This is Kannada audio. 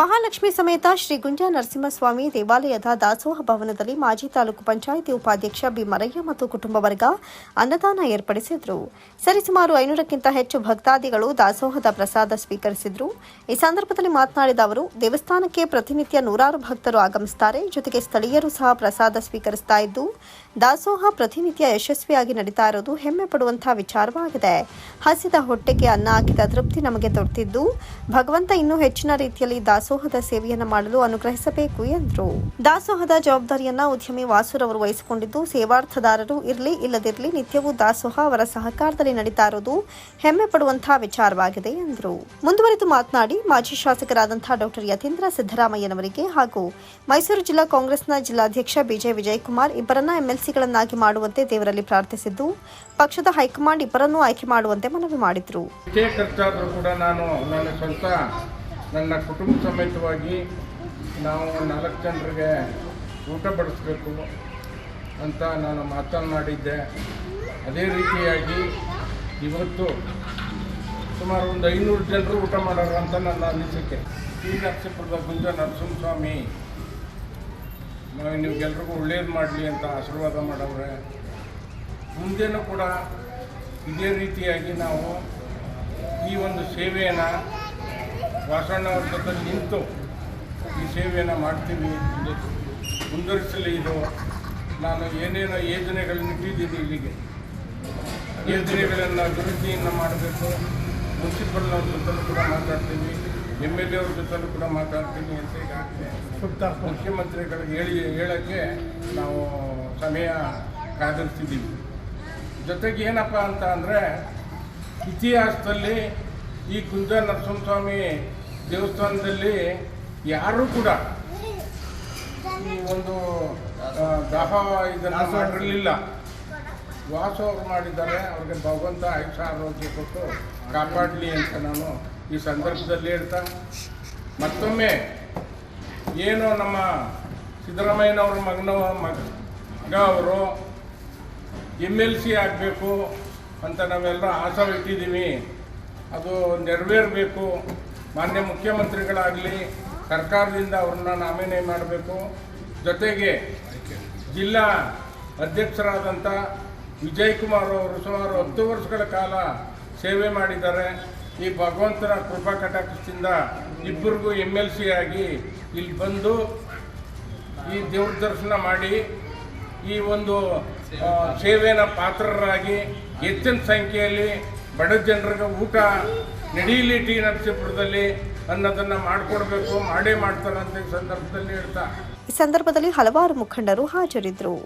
ಮಹಾಲಕ್ಷ್ಮಿ ಸಮೇತ ಶ್ರೀ ಗುಂಜಾ ನರಸಿಂಹಸ್ವಾಮಿ ದೇವಾಲಯದ ದಾಸೋಹ ಭವನದಲ್ಲಿ ಮಾಜಿ ತಾಲೂಕು ಪಂಚಾಯಿತಿ ಉಪಾಧ್ಯಕ್ಷ ಬಿ ಮರಯ್ಯ ಮತ್ತು ಕುಟುಂಬ ವರ್ಗ ಅನ್ನದಾನ ಏರ್ಪಡಿಸಿದ್ರು. ಸರಿಸುಮಾರು ಐನೂರಕ್ಕಿಂತ ಹೆಚ್ಚು ಭಕ್ತಾದಿಗಳು ದಾಸೋಹದ ಪ್ರಸಾದ ಸ್ವೀಕರಿಸಿದ್ರು. ಈ ಸಂದರ್ಭದಲ್ಲಿ ಮಾತನಾಡಿದ ಅವರು, ದೇವಸ್ಥಾನಕ್ಕೆ ಪ್ರತಿನಿತ್ಯ ನೂರಾರು ಭಕ್ತರು ಆಗಮಿಸುತ್ತಾರೆ ಜೊತೆಗೆ ಸ್ಥಳೀಯರು ಸಹ ಪ್ರಸಾದ ಸ್ವೀಕರಿಸ್ತಾ ಇದ್ದು ದಾಸೋಹ ಪ್ರತಿನಿತ್ಯ ಯಶಸ್ವಿಯಾಗಿ ನಡೀತಾ ಇರೋದು ಹೆಮ್ಮೆ ಪಡುವಂತಹ ವಿಚಾರವಾಗಿದೆ. ಹಸಿದ ಹೊಟ್ಟೆಗೆ ಅನ್ನ ಹಾಕಿದ ತೃಪ್ತಿ ನಮಗೆ ದೊರೆತಿದ್ದು ಭಗವಂತ ಇನ್ನೂ ಹೆಚ್ಚಿನ ರೀತಿಯಲ್ಲಿ ದಾಸೋಹದ ಸೇವೆಯನ್ನು ಮಾಡಲು ಅನುಗ್ರಹಿಸಬೇಕು ಎಂದರು. ದಾಸೋಹದ ಜವಾಬ್ದಾರಿಯನ್ನ ಉದ್ಯಮಿ ವಾಸುರವರು ವಹಿಸಿಕೊಂಡಿದ್ದು, ಸೇವಾರ್ಥದಾರರು ಇರಲಿ ಇಲ್ಲದಿರಲಿ ನಿತ್ಯವೂ ದಾಸೋಹ ಅವರ ಸಹಕಾರದಲ್ಲಿ ನಡೀತಾ ಇರೋದು ಹೆಮ್ಮೆ ಪಡುವಂತಹ ವಿಚಾರವಾಗಿದೆ ಎಂದರು. ಮುಂದುವರೆದು ಮಾತನಾಡಿ, ಮಾಜಿ ಶಾಸಕರಾದಂತಹ ಡಾಕ್ಟರ್ ಯತೀಂದ್ರ ಸಿದ್ದರಾಮಯ್ಯನವರಿಗೆ ಹಾಗೂ ಮೈಸೂರು ಜಿಲ್ಲಾ ಕಾಂಗ್ರೆಸ್ನ ಜಿಲ್ಲಾಧ್ಯಕ್ಷ ಬಿಜೆ ವಿಜಯಕುಮಾರ್ ಇಬ್ಬರನ್ನ ಎಂಎಲ್ಸಿಗಳನ್ನಾಗಿ ಮಾಡುವಂತೆ ದೇವರಲ್ಲಿ ಪ್ರಾರ್ಥಿಸಿದ್ದು, ಪಕ್ಷದ ಹೈಕಮಾಂಡ್ ಇಬ್ಬರನ್ನು ಆಯ್ಕೆ ಮಾಡುವಂತೆ ಮನವಿ ಮಾಡಿದರು. ಕೂಡ ನಾನು ನನ್ನ ನನ್ನ ಕುಟುಂಬ ಸಮೇತವಾಗಿ ನಾವು ನಾಲ್ಕು ಜನರಿಗೆ ಊಟ ಬಡಿಸ್ಬೇಕು ಅಂತ ನಾನು ಮಾತನಾಡಿದ್ದೆ ಅದೇ ರೀತಿಯಾಗಿ ಇವತ್ತು ಸುಮಾರು ಒಂದು ಐನೂರು ಜನರು ಊಟ ಮಾಡೋರು ಅಂತ ನನ್ನ ಅನಿಸಿಕೆ. ಈ ನರಸೀಪುರದ ಗುಂಜ ನರಸಿಂಹಸ್ವಾಮಿ ನಿಮಗೆಲ್ರಿಗೂ ಒಳ್ಳೇದು ಮಾಡಲಿ ಅಂತ ಆಶೀರ್ವಾದ ಮಾಡವ್ರೆ. ಮುಂದೆನೂ ಕೂಡ ಇದೇ ರೀತಿಯಾಗಿ ನಾವು ಈ ಒಂದು ಸೇವೆಯನ್ನು ವಾಸಣ್ಣ ಅವ್ರ ಜೊತೆ ನಿಂತು ಈ ಸೇವೆಯನ್ನು ಮಾಡ್ತೀವಿ. ಮುಂದುವರಿಸಲಿ ಇದು. ನಾನು ಏನೇನೋ ಯೋಜನೆಗಳನ್ನು ಇಟ್ಟಿದ್ದೀನಿ ಇಲ್ಲಿಗೆ. ಯೋಜನೆಗಳನ್ನು ಅಭಿವೃದ್ಧಿಯನ್ನು ಮಾಡಬೇಕು. ಮುನ್ಸಿಪಲ್ ಅವ್ರ ಜೊತೆಲೂ ಕೂಡ ಮಾತಾಡ್ತೀನಿ ಎಂ ಎಲ್ ಎ ಅವ್ರ ಜೊತೆಲೂ ಕೂಡ ಮಾತಾಡ್ತೀನಿ ಅಂತ ಈಗಾಗಲೇ ಮುಖ್ಯಮಂತ್ರಿಗಳಿಗೆ ಹೇಳಿ ಹೇಳೋಕ್ಕೆ ನಾವು ಸಮಯ ಕಾದಿರ್ತಿದ್ದೀವಿ. ಜೊತೆಗೆ ಏನಪ್ಪ ಅಂತ ಅಂದರೆ ಇತಿಹಾಸದಲ್ಲಿ ಈ ಕುಂಜ ನರಸಿಂಹಸ್ವಾಮಿ ದೇವಸ್ಥಾನದಲ್ಲಿ ಯಾರೂ ಕೂಡ ಈ ಒಂದು ದಾಹ ಇದನ್ನು ಮಾಡಿರಲಿಲ್ಲ. ವಾಸ ಅವ್ರು ಮಾಡಿದ್ದಾರೆ ಅವ್ರಿಗೆ ಭಗವಂತ ಆಯುಷ ಆರೋಗ್ಯ ಕೊಟ್ಟು ಕಾಪಾಡಲಿ ಅಂತ ನಾನು ಈ ಸಂದರ್ಭದಲ್ಲಿ ಹೇಳ್ತಾ, ಮತ್ತೊಮ್ಮೆ ಏನು ನಮ್ಮ ಸಿದ್ದರಾಮಯ್ಯನವ್ರ ಮಗನ ಮಗ ಅವರು ಎಂ ಎಲ್ ಸಿ ಆಗಬೇಕು ಅಂತ ನಾವೆಲ್ಲ ಆಸೆ ಇಟ್ಟಿದ್ದೀವಿ ಅದು ನೆರವೇರಬೇಕು. ಮಾನ್ಯ ಮುಖ್ಯಮಂತ್ರಿಗಳಾಗಲಿ, ಸರ್ಕಾರದಿಂದ ಅವ್ರನ್ನ ನಾಮಿನೇ ಮಾಡಬೇಕು. ಜೊತೆಗೆ ಜಿಲ್ಲಾ ಅಧ್ಯಕ್ಷರಾದಂಥ ವಿಜಯ್ ಕುಮಾರ್ ಅವರು ಸುಮಾರು ಹತ್ತು ವರ್ಷಗಳ ಕಾಲ ಸೇವೆ ಮಾಡಿದ್ದಾರೆ. ಈ ಭಗವಂತನ ಕೃಪಾ ಕಟಾಕ್ಷದಿಂದ ಇಬ್ಬರಿಗೂ ಎಂ ಎಲ್ ಸಿ ಆಗಿ ಇಲ್ಲಿ ಬಂದು ಈ ದೇವ್ರ ದರ್ಶನ ಮಾಡಿ ಈ ಒಂದು ಸೇವೆಯ ಪಾತ್ರರಾಗಿ ಹೆಚ್ಚಿನ ಸಂಖ್ಯೆಯಲ್ಲಿ ಬಡ ಜನರಿಗೆ ಊಟ ನಡೀಲಿ ಟಿ ನರಸೀಪುರದಲ್ಲಿ ಅನ್ನೋದನ್ನು ಮಾಡಿಕೊಡ್ಬೇಕು, ಮಾಡೇ ಮಾಡ್ತಾರೆ ಅಂತ ಸಂದರ್ಭದಲ್ಲಿ ಹೇಳ್ತಾ. ಈ ಸಂದರ್ಭದಲ್ಲಿ ಹಲವಾರು ಮುಖಂಡರು ಹಾಜರಿದ್ದರು.